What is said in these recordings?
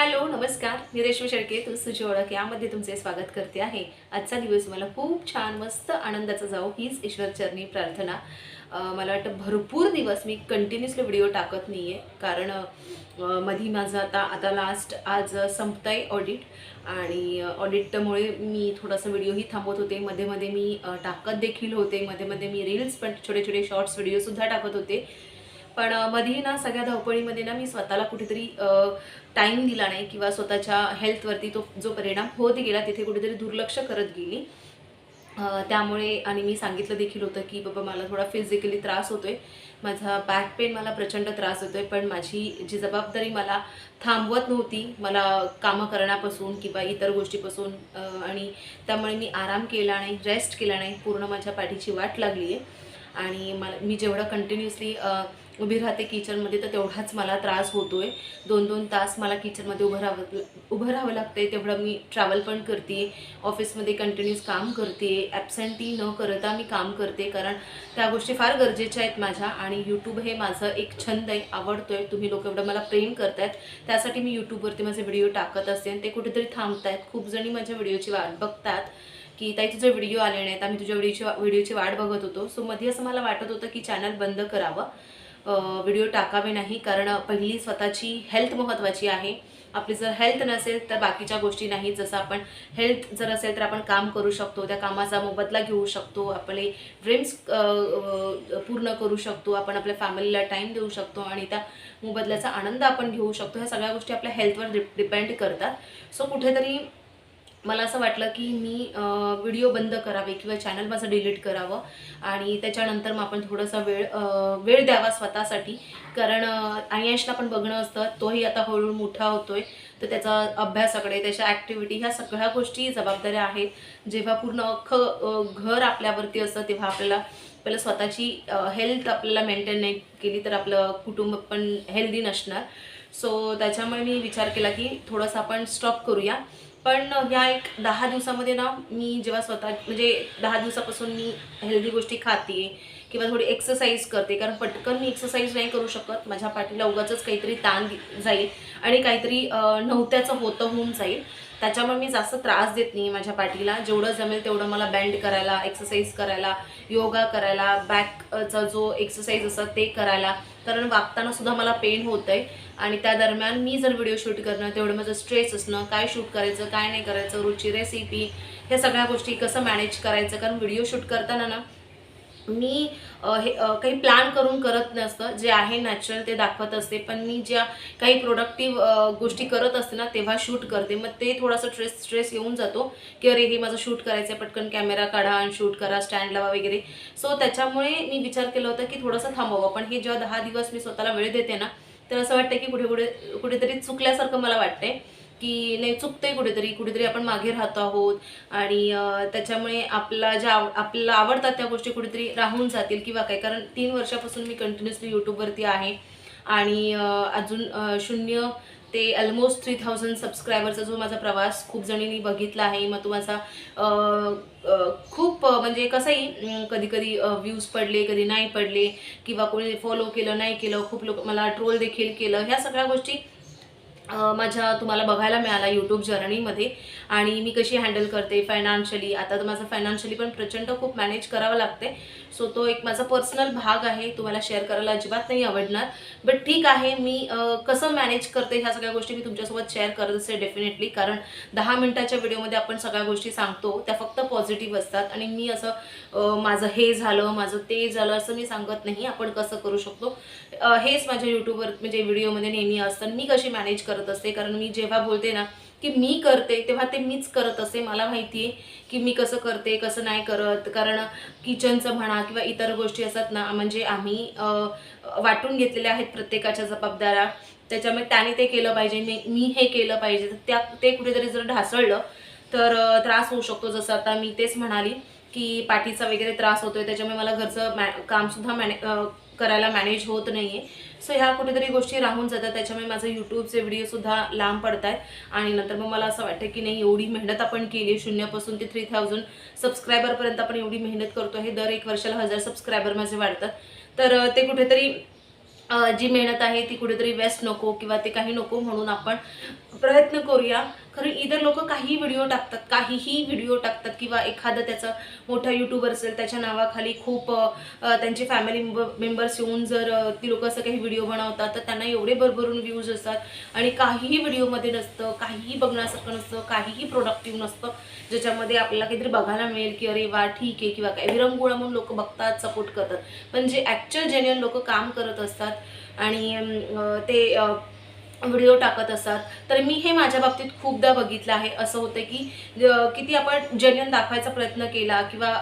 Hello नमस्कार. मी रेश्मी शेळके तू तुझी ओळख यामध्ये तुमचे स्वागत करते आहे. आजचा दिवस मला खूप छान मस्त आनंदाचा जाऊ हीच ईश्वरचरणी प्रार्थना. मला वाटतं भरपूर दिवस मी कंटिन्युअसली व्हिडिओ टाकत नाही आहे कारण मध्ये मधी माझं आता आता लास्ट आज संपताय ऑडिट आणि ऑडिटमुळे मी थोडासा व्हिडिओही थांबवत होते. मध्ये मध्ये मी टाकत देखील होते. मध्ये मध्ये मी रील्स पण छोटे छोटे शॉर्ट्स व्हिडिओसुद्धा टाकत होते. पण मध्ये ना सगळ्या धावपळीमध्ये ना मी स्वतःला कुठेतरी टाईम दिला नाही किंवा स्वतःच्या हेल्थवरती तो जो परिणाम होत गेला तिथे कुठेतरी दुर्लक्ष करत गेली. त्यामुळे आणि मी सांगितलं देखील होतं की बाबा मला थोडा फिजिकली त्रास होतोय. माझा बॅक पेन मला प्रचंड त्रास होतोय पण माझी जी जबाबदारी मला थांबवत नव्हती मला कामं करण्यापासून किंवा इतर गोष्टीपासून आणि त्यामुळे मी आराम केला नाही रेस्ट केला नाही पूर्ण माझ्या पाठीची वाट लागली आहे आणि मला मी जेवढं कंटिन्युअसली उभी राहते किचनमध्ये तर तेवढाच मला त्रास होतो आहे दोन दोन तास मला किचनमध्ये उभं राहावं उभं राहावं लागतं आहे तेवढं मी ट्रॅव्हल पण करते ऑफिसमध्ये कंटिन्यूस काम करते. ॲबसेंटी न करता मी काम करते कारण त्या गोष्टी फार गरजेच्या आहेत माझ्या. आणि यूट्यूब हे माझं एक छंद आहे आवडतो आहे तुम्ही लोक एवढं मला प्रेम करतायत. त्यासाठी मी यूट्यूबवरती माझे व्हिडिओ टाकत असते आणि ते कुठेतरी थांबतायत. खूप जणी माझ्या व्हिडिओची वाट बघतात की ताई तुझे व्हिडिओ आले नाहीत. आम्ही तुझ्या व्हिडिओची व्हिडिओची वाट बघत होतो. सो मध्ये असं मला वाटत होतं की चॅनल बंद करावं. व्हिडिओ टाकावे नाही कारण पहिली स्वतःची हेल्थ महत्त्वाची आहे. आपली जर हेल्थ नसेल तर बाकीच्या गोष्टी नाही जसं आपण हेल्थ जर असेल तर आपण काम करू शकतो त्या कामाचा मोबदला घेऊ शकतो आपले ड्रीम्स पूर्ण करू शकतो आपण आपल्या फॅमिलीला टाईम देऊ शकतो आणि त्या मोबदल्याचा आनंद आपण घेऊ शकतो. ह्या सगळ्या गोष्टी आपल्या हेल्थवर डिपेंड करतात. सो कुठेतरी मला असं वाटलं की मी व्हिडिओ बंद करावे किंवा चॅनल माझं डिलीट करावं आणि त्याच्यानंतर मग आपण थोडासा वेळ वेळ द्यावा स्वतःसाठी. कारण आयशला पण बघणं असतं तोही आता हळूहळू मोठा होतोय. तर त्याचा अभ्यासाकडे त्याच्या ॲक्टिव्हिटी ह्या सगळ्या गोष्टी जबाबदाऱ्या आहेत. जेव्हा पूर्ण अख्खं घर आपल्यावरती असतं तेव्हा आपल्याला पहिलं स्वतःची हेल्थ आपल्याला मेंटेन नाही केली तर आपलं कुटुंब पण हेल्दी नसणार. सो त्याच्यामुळे मी विचार केला की थोडंसं आपण स्टॉप करूया. पण ह्या एक दहा दिवसामध्ये ना मी जेव्हा स्वतः म्हणजे दहा दिवसापासून मी हेल्दी गोष्टी खाते किंवा थोडी एक्सरसाइज करते कारण पटकन मी एक्सरसाइज नाही करू शकत. माझ्या पाठीला उगाचच काहीतरी ताण जाईल आणि काहीतरी नव्हत्याचं होतं होऊन जाईल. त्याच्यामुळे मी जास्त त्रास देत नाही माझ्या पाठीला. जेवढं जमेल तेवढं मला बँड करायला एक्सरसाइज करायला योगा करायला बॅकचा जो एक्सरसाइज असतात ते करायला. कारण वागताना सुद्धा मला पेन होतं आहे आणि त्या दरम्यान मी जर व्हिडिओ शूट करणं तेवढं माझं स्ट्रेस असणं काय शूट करायचं काय नाही करायचं रुची रेसिपी ह्या सगळ्या गोष्टी कसं मॅनेज करायचं. कारण व्हिडिओ शूट करताना ना मी हे काही प्लॅन करून करत नसतं. जे आहे नॅचरल ते दाखवत असते. पण मी ज्या काही प्रोडक्टिव्ह गोष्टी करत असते ना तेव्हा शूट करते. मग ते थोडासा स्ट्रेस स्ट्रेस येऊन जातो की अरे हे माझं शूट करायचं आहे पटकन कॅमेरा काढा आणि शूट करा स्टँड लावा वगैरे. सो त्याच्यामुळे मी विचार केला होता की थोडंसं थांबवावं. पण हे जेव्हा दहा दिवस मी स्वतःला वेळ देते ना तर असं वाटतं की कुठे कुठे कुठेतरी चुकल्यासारखं मला वाटतंय. की नाही चुकतंय कुठेतरी कुठेतरी आपण मागे राहतो आहोत. आणि त्याच्यामुळे आपला ज्या आव- आपल्याला आवडतात त्या गोष्टी कुठेतरी राहून जातील किंवा काय. कारण तीन वर्षापासून मी कंटिन्युअसली यूट्यूबवरती आहे. आणि अजून शून्य ते ऑलमोस्ट थ्री थाउजंड सबस्क्रायबरचा जो माझा प्रवास खूप जणींनी बघितला आहे. मग तो माझा खूप म्हणजे कसंही कधी कधी व्ह्यूज पडले कधी नाही पडले किंवा कोणी फॉलो केलं नाही केलं खूप लोक मला ट्रोल देखील केलं ह्या सगळ्या गोष्टी माझ्या तुम्हाला बघायला मिळाला यूट्यूब जर्नीमध्ये आणि मी कशी हँडल करते फायनान्शियली आता तर माझं फायनान्शियली पण प्रचंड खूप मॅनेज करावं लागते. सो तो एक माझा पर्सनल भाग आहे तुम्हाला शेअर करायला अजिबात नाही आवडणार. बट ठीक आहे मी कसं मॅनेज करते ह्या सगळ्या गोष्टी मी तुमच्यासोबत शेअर करत असते डेफिनेटली कारण दहा मिनटाच्या व्हिडिओमध्ये आपण सगळ्या गोष्टी सांगतो त्या फक्त पॉझिटिव्ह असतात. आणि मी असं माझं हे झालं माझं ते झालं असं मी सांगत नाही. आपण कसं करू शकतो? हेच माझ्या यूट्यूबवर म्हणजे व्हिडिओमध्ये नेहमी असतं. मी कशी मॅनेज करत असते. कारण मी जेव्हा बोलते ना की मी करते तेव्हा ते मीच करत असते. मला माहिती आहे की मी कसं करते कसं नाही करत. कारण किचनचं म्हणा किंवा इतर गोष्टी असतात ना म्हणजे आम्ही वाटून घेतलेल्या आहेत प्रत्येकाच्या जबाबदाऱ्या. त्याच्यामुळे त्याने ते केलं पाहिजे मी मी हे केलं पाहिजे. त्या ते कुठेतरी जर ढासळलं तर त्रास होऊ शकतो. जसं आता मी तेच म्हणाली की पाठीचा वगैरे त्रास होतोय. त्याच्यामुळे मला घरचं मॅ कामसुद्धा मॅने करायला मॅनेज होत नाही आहे सो ह्या कुठेतरी गोष्टी राहून जातात. त्याच्यामुळे माझं यूट्यूबचे व्हिडिओसुद्धा लांब पडत आहेत आणि नंतर मग मला असं वाटतं की नाही एवढी मेहनत आपण केली शून्यापासून ते थ्री थाउजंड सबस्क्रायबरपर्यंत आपण एवढी मेहनत करतो हे दर एक वर्षाला हजार सबस्क्रायबर माझे वाढतात. तर ते कुठेतरी जी मेहनत आहे ती कुठेतरी वेस्ट नको किंवा ते काही नको म्हणून आपण प्रयत्न करूया. खरं इतर लोक काहीही व्हिडिओ टाकतात काहीही व्हिडिओ टाकतात किंवा एखादं त्याचं मोठं यूट्यूबर असेल त्याच्या नावाखाली खूप त्यांचे फॅमिली मेंबर्स येऊन जर ती लोक असं काही व्हिडिओ बनवतात तर त्यांना एवढे भरभरून व्ह्यूज असतात. आणि काहीही व्हिडिओमध्ये नसतं काहीही बघण्यासारखं नसतं काहीही प्रोडक्टिव्ह नसतं ज्याच्यामध्ये आपल्याला काहीतरी बघायला मिळेल की अरे वा ठीक आहे किंवा काय. विरंगुळा म्हणून लोक बघतात सपोर्ट करतात. पण जे ॲक्च्युअल जेन्युअन लोक काम करत असतात आणि ते व्हिडिओ टाकत असतात. तर मी हे माझ्या बाबतीत खूपदा बघितलं आहे. असं होतं की किती आपण जेन्युन दाखवायचा प्रयत्न केला किंवा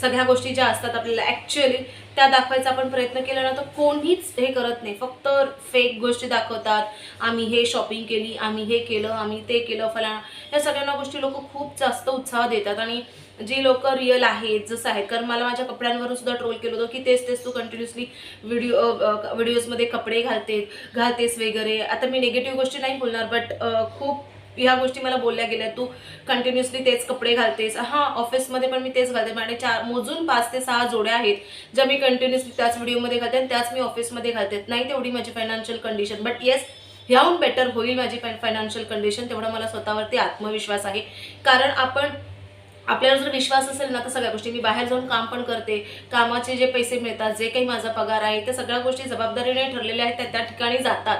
सगळ्या गोष्टी ज्या असतात आपल्याला ॲक्च्युअली त्या दाखवायचा आपण प्रयत्न केला ना तर कोणीच हे करत नाही. फक्त फेक गोष्टी दाखवतात. आम्ही हे शॉपिंग केली आम्ही हे केलं आम्ही ते केलं फलाना ह्या सगळ्यांना गोष्टी लोक खूप जास्त उत्साह देतात. आणि जी लोक रिअल आहेत जसं आहे कारण मला माझ्या कपड्यांवरून सुद्धा ट्रोल केलं होतं की तेच तेच तू कंटिन्युअसली व्हिडिओ व्हिडिओजमध्ये कपडे घालते घालतेस वगैरे. आता मी निगेटिव्ह गोष्टी नाही बोलणार बट खूप ह्या गोष्टी मला बोलल्या गेल्या. तू कंटिन्युअसली तेच कपडे घालतेस. हां ऑफिसमध्ये पण मी तेच घालते माझ्या चार मोजून पाच ते सहा जोड्या आहेत ज्या मी कंटिन्युअसली त्याच व्हिडिओमध्ये घालते आणि त्याच मी ऑफिसमध्ये घालते. नाही तेवढी माझी फायनान्शियल कंडिशन बट येस ह्याहून बेटर होईल माझी फायनान्शियल कंडिशन तेवढा मला स्वतःवरती आत्मविश्वास आहे. कारण आपण आपल्याला जर विश्वास असेल ना तर सगळ्या गोष्टी. मी बाहेर जाऊन काम पण करते. कामाचे जे पैसे मिळतात जे काही माझा पगार आहे त्या सगळ्या गोष्टी जबाबदारीने ठरलेल्या आहेत त्या त्या ठिकाणी जातात.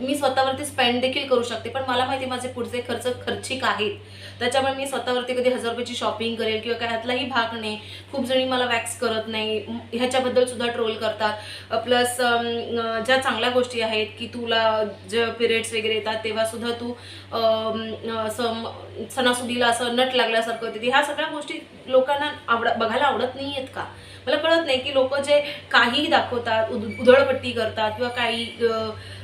मी स्वतःवरती स्पेंड देखील करू शकते पण मला माहिती आहे माझे पुढचे खर्च खर्चिक आहेत. त्याच्यामुळे मी स्वतःवरती कधी हजार रुपयाची शॉपिंग करेल किंवा काय ह्यातलाही भाग नाही. खूप जणी मला वॅक्स करत नाही. ह्याच्याबद्दल सुद्धा ट्रोल करतात. प्लस ज्या चांगल्या गोष्टी आहेत की तुला जे पिरियड्स वगैरे येतात तेव्हा सुद्धा तू असं सणासुदीला असं नट लागल्यासारखं होते. ह्या सगळ्या गोष्टी लोकांना आवड बघायला आवडत नाही आहेत का? मला कळत नाही की लोक जे काहीही दाखवतात उद उधळपट्टी करतात किंवा काही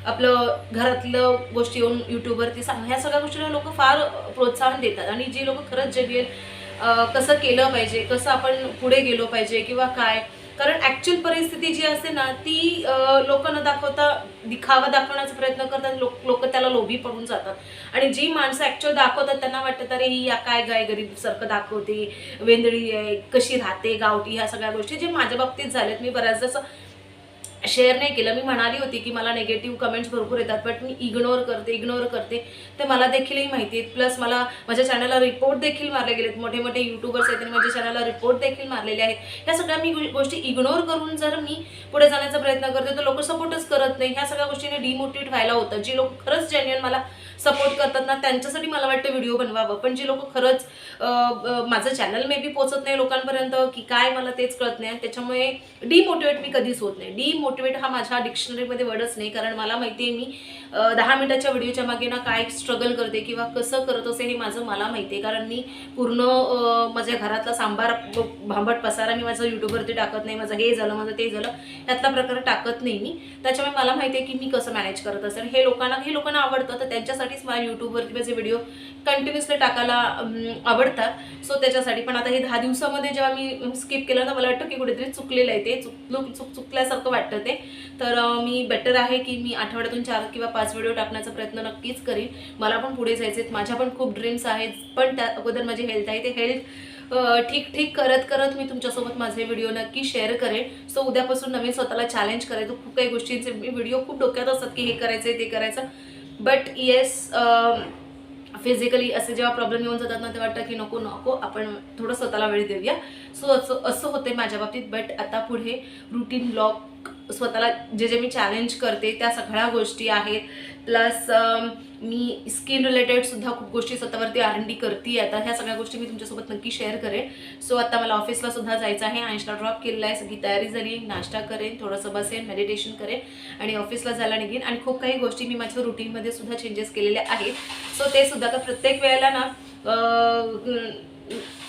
आपलं घरातलं गोष्टी येऊन यूट्यूबवरती सांग ह्या सगळ्या गोष्टीला लोक फार प्रोत्साहन देतात. आणि जी लोक खरंच जगेल कसं केलं पाहिजे कसं आपण पुढे गेलो पाहिजे किंवा काय कारण ॲक्च्युअल परिस्थिती जी असते ना ती लोक न दाखवता दिखावा दाखवण्याचा प्रयत्न करतात लोक लोक त्याला लोभी पडून जातात. आणि जी माणसं ॲक्च्युअल दाखवतात त्यांना वाटतं अरे ही या काय गाय गरीबसारखं दाखवते वेंदळी आहे कशी राहते गावठी ह्या सगळ्या गोष्टी जे माझ्या बाबतीत झाल्यात. मी बऱ्याचदा शेअर नाही केलं. मी म्हणाली होती की मला नेगेटिव्ह कमेंट्स भरपूर येतात बट मी इग्नोर करते इग्नोर करते. ते मला देखीलही माहिती आहेत. प्लस मला माझ्या चॅनलला रिपोर्ट देखील मारले गेलेत. मोठे मोठे युट्यूबर्स आहेत त्यांनी माझ्या चॅनलला रिपोर्ट देखील मारलेले आहेत. ह्या सगळ्या मी गोष्टी इग्नोर करून जर मी पुढे जाण्याचा प्रयत्न करते तर लोक सपोर्टच करत नाही. ह्या सगळ्या गोष्टीने डिमोटिवेट व्हायला होतं. जी लोक खरंच जेन्युअन मला सपोर्ट करतात ना त्यांच्यासाठी मला वाटतं व्हिडिओ बनवावं. पण जी लोक खरंच माझं चॅनल मे बी पोचत नाही लोकांपर्यंत की काय मला तेच कळत नाही. त्याच्यामुळे डिमोटिवेट मी कधीच होत नाही. डिमोटिवेट मोटिवेट हा माझ्या डिक्शनरीमध्ये वर्डच नाही कारण मला माहिती आहे मी दहा मिनिटाच्या व्हिडिओच्या मागे ना काय स्ट्रगल करते किंवा कसं करत असे हे माझं मला माहिती आहे. कारण मी पूर्ण माझ्या घरातला सांबार भांबट पसारा मी माझं युट्यूबवरती टाकत नाही. माझं हे झालं माझं ते झालं यातला प्रकार टाकत नाही मी. त्याच्यामुळे मला माहिती आहे की मी कसं मॅनेज करत असेल. हे लोकांना हे लोकांना आवडतं तर त्यांच्यासाठीच मला यूट्यूबवरती माझे व्हिडिओ कंटिन्युअसली टाकायला आवडतात. सो त्याच्यासाठी. पण आता हे दहा दिवसामध्ये जेव्हा मी स्किप केलं तर मला वाटतं की कुठेतरी चुकलेलं आहे ते. चुकलो चुक चुकल्यासारखं वाटतं ते. तर मी बेटर आहे की मी आठवड्यातून चार किंवा पाच व्हिडिओ टाकण्याचा प्रयत्न नक्कीच करीन. मला पण पुढे जायचे आहेत माझ्या पण खूप ड्रीम्स आहेत. पण त्या अगोदर माझी हेल्थ आहे. ते हेल्थ ठीक ठीक करत करत मी तुमच्यासोबत माझे व्हिडिओ नक्की शेअर करेन. सो उद्यापासून नवीन स्वतःला चॅलेंज करायचं. खूप काही गोष्टींचे व्हिडिओ खूप डोक्यात असतात की हे करायचं आहे ते करायचं. बट येस फिजिकली असे जेव्हा प्रॉब्लेम येऊन जातात ना ते वाटतं की नको नको आपण थोडं स्वतःला वेळ देऊया. सो असं असं होते माझ्या बाबतीत. बट आता पुढे रुटीन ब्लॉग स्वतःला जे जे मी चॅलेंज करते त्या सगळ्या गोष्टी आहेत. प्लस मी स्किन रिलेटेड सुद्धा खूप गोष्टी स्वतःवरती आर एन डी करते आता ह्या सगळ्या गोष्टी मी तुमच्यासोबत नक्की शेअर करेन. सो आता मला ऑफिसला सुद्धा जायचं आहे. आयन्सला ड्रॉप केलेला आहे सगळी तयारी झाली. नाश्ता करेन. थोडंसं बसेन. मेडिटेशन करेन. आणि ऑफिसला जायला निघेन. आणि खूप काही गोष्टी मी माझ्या रुटीनमध्ये सुद्धा चेंजेस केलेल्या आहेत. सो ते सुद्धा का प्रत्येक वेळेला ना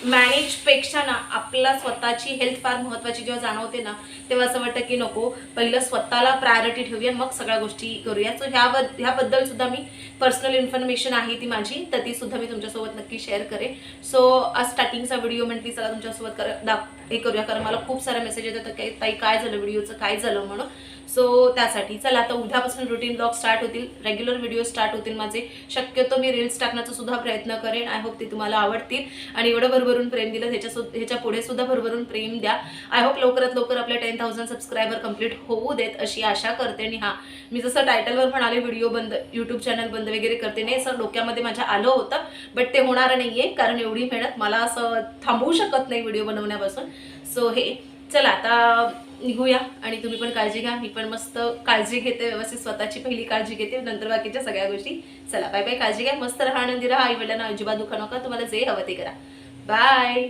मॅनेजपेक्षा ना आपला स्वतःची हेल्थ फार महत्त्वाची जेव्हा जाणवते ना तेव्हा असं वाटतं की नको पहिलं स्वतःला प्रायोरिटी ठेवूया मग सगळ्या गोष्टी करूया. सो ह्याबद्दल सुद्धा मी पर्सनल इन्फॉर्मेशन आहे ती माझी तर ती सुद्धा मी तुमच्यासोबत नक्की शेअर करेन. सो आज स्टार्टिंगचा व्हिडिओ म्हटली चला तुमच्यासोबत कर दाख हे करूया कारण मला खूप सारे मेसेज येतात काही ताई काय झालं व्हिडिओचं काय झालं? म्हणून. सो त्यासाठी चला आता उद्यापासून रुटीन ब्लॉग स्टार्ट होतील. रेग्युलर व्हिडिओ स्टार्ट होतील माझे. शक्यतो मी रील्स टाकण्याचा सुद्धा प्रयत्न करेन. आय होप ते तुम्हाला आवडतील. आणि एवढं भरभरून प्रेम दिलं ह्याच्या ह्याच्या पुढे सुद्धा भरभरून प्रेम द्या. आय होप लवकरात लवकर आपल्या टेन थाउजंड सबस्क्रायबर कंप्लीट होऊ देत अशी आशा करते. आणि हां मी जसं टायटलवर म्हणाले व्हिडिओ बंद यूट्यूब चॅनल बंद वगैरे करते. नाही असं डोक्यामध्ये माझ्या आलं होतं. बट ते होणार आहे कारण एवढी मेहनत मला असं थांबवू शकत नाही व्हिडिओ बनवण्यापासून. सो हे चला आता निघूया आणि तुम्ही पण काळजी घ्या. मी पण मस्त काळजी घेते व्यवस्थित स्वतःची पहिली काळजी घेते. नंतर बाकीच्या सगळ्या गोष्टी. चला बाय बाय काळजी घ्या. मस्त राहा आनंदी राहा. आई वडिलांना अजिबात दुखा नका. तुम्हाला जे हवं ते करा. बाय!